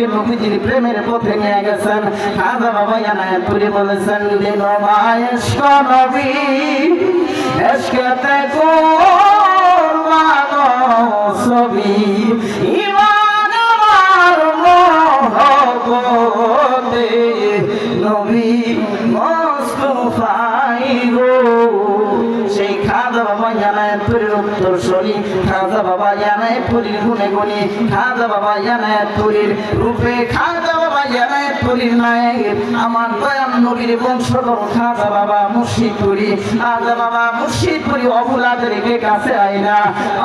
আমাদেরকে নবীজির প্রেমের পথে নিয়ে গেছেন খাজা বাবা এনায়তপুরি বলেছেন, দিন মায়েশ নবী এসকেতে কোরবানো ছবি ইমান আমার মহব্বতে নবী মোস্তফাই সেই খাজা বাবা জানায়তপুরের উত্তর শরী খাজা বাবা জানায়তপুরীর গুণে গুণে। খাজা বাবা জানায়তপুরীর রূপে। খাজা বাবা জানায়তপুরীর নায়ক আমার দয়াল নবীর বংশধর খাজা বাবা মুর্শিদপুরি। খাজা বাবা মুর্শিদপুরি, অবুলাদের কে কাছে আইনা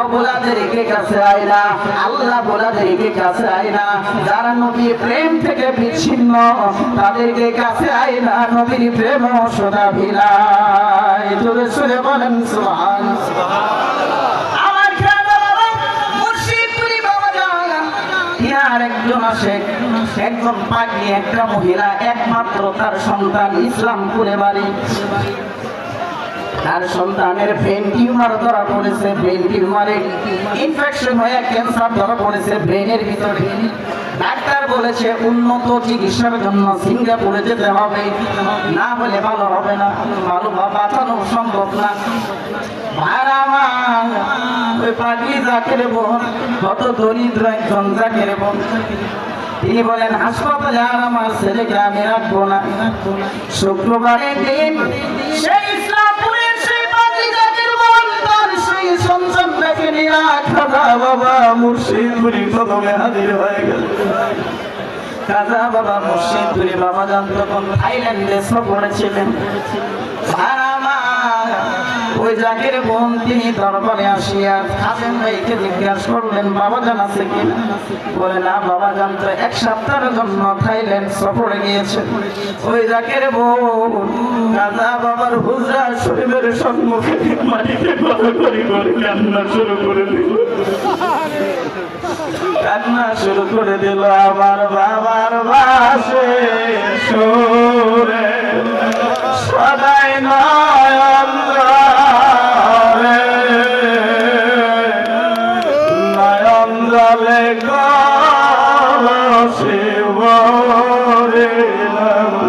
অবুলাদের কে কাছে আইনা আল্লাহ বোলাদের কে কাছে আইনা যারা নবী প্রেম থেকে বিচ্ছিন্ন, তাদেরকে কাছে আইনা নবীর প্রেম সদা ভিলাই জোরে সুরে বলেন সুবহান আমার বাবা মুর্শিদপুরি বাবা জানা। ইনার একজন আসে, একজন পাগলি, একটা মহিলা, একমাত্র তার সন্তান ইসলামপুরে বাড়ি। তার সন্তানের ব্রেন টিউমার ধরা পড়েছে ব্রেন টিউমারে ইনফেকশন হয়ে ক্যান্সার ধরা পড়েছে ব্রেনের ভিতরে। ডাক্তার বলেছে, উন্নত চিকিৎসার জন্য সিঙ্গাপুরে যেতে হবে, না হলে ভালো হবে না, ভালো বাঁচানো সম্ভব না। কত দরিদ্র তিনি বলেন, হাসপাতালে আর আমার ছেলেকে আমি রাখব না। শুক্রবারের দিন সেই খাজা বাবা মুর্শিদপুরি প্রথমে হাজির হয়ে গেল। খাজা বাবা মুর্শিদপুরি বাবা যান তখন থাইল্যান্ডে সফরে ছিলেন। জাকের বোন তিনি দরবারে আসিয়া খাজেন ভাইকে জিজ্ঞাসা করলেন, বাবা জান আছে কিনা বলে, না বাবা জান তো এক সপ্তাহের জন্য থাইল্যান্ড সফরে গিয়েছে। ওই জাকের বোন খাজা বাবার হুজরা শরীফের সম্মুখে মাটিতে গড়াগড়ি করে কান্না শুরু করে দিল। কান্না শুরু করে দিল আমার বাবার বাসে সুরে। সদাই নয়ন কালে কাশে বরে লাগা